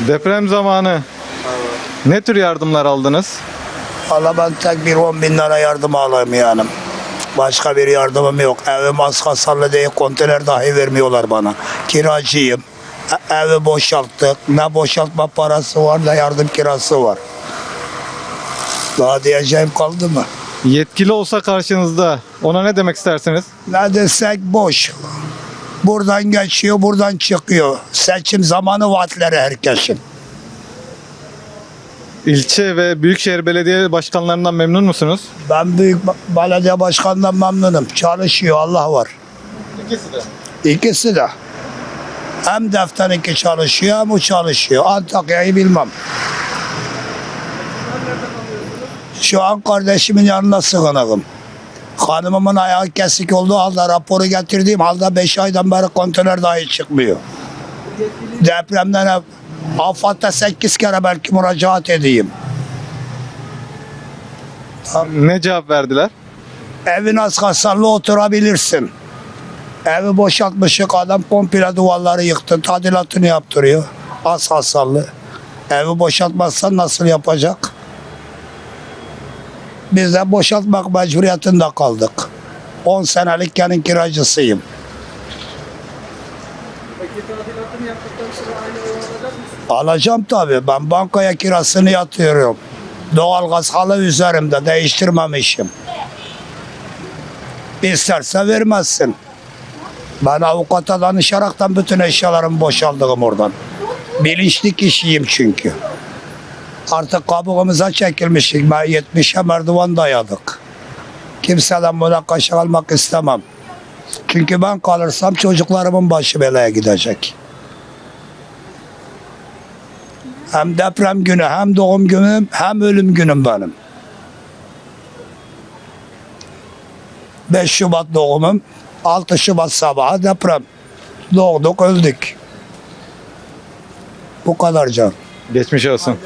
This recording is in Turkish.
Deprem zamanı ne tür yardımlar aldınız? Valla ben tek bir 10 bin lira yardım alayım yani. Başka bir yardımım yok. Evim az hasarlı değil. Konteyner dahi vermiyorlar bana. Kiracıyım. E- Evi boşalttık. Ne boşaltma parası var ne yardım kirası var. Daha diyeceğim kaldı mı? Yetkili olsa karşınızda ona ne demek istersiniz? Ne desek boş. Buradan geçiyor, buradan çıkıyor. Seçim zamanı vaatleri herkesin. İlçe ve büyükşehir belediye başkanlarından memnun musunuz? Ben büyük belediye başkanından memnunum. Çalışıyor, Allah var. İkisi de. İkisi de. Hem defter çalışıyor hem o çalışıyor. Antakya'yı bilmem. Şu an kardeşimin yanına sığınırım. Hanımımın ayağı kesik olduğu halde raporu getirdiğim halde 5 aydan beri konteyner dahi çıkmıyor. Depremden ev, AFAD'da 8 kere belki müracaat edeyim. Ne cevap verdiler? Evin az hasarlı oturabilirsin. Evi boşaltmışık adam komple duvarları yıktı. Tadilatını yaptırıyor. Az hasarlı. Evi boşaltmazsan nasıl yapacak? Biz de boşaltmak mecburiyetinde kaldık. 10 senelik yanın kiracısıyım. Alacağım tabii. Ben bankaya kirasını yatıyorum. Doğalgaz halı üzerimde değiştirmemişim. İsterse vermezsin. Ben avukata danışaraktan bütün eşyalarımı boşaldım oradan. Bilinçli kişiyim çünkü. Artık kabuğumuza çekilmişik. Ben 70'e merdiven dayadık. Kimseden buna kaşık almak istemem. Çünkü ben kalırsam çocuklarımın başı belaya gidecek. Hem deprem günü, hem doğum günüm, hem ölüm günüm benim. 5 Şubat doğumum, 6 Şubat sabahı deprem. Doğduk, öldük. Bu kadar can. Geçmiş olsun.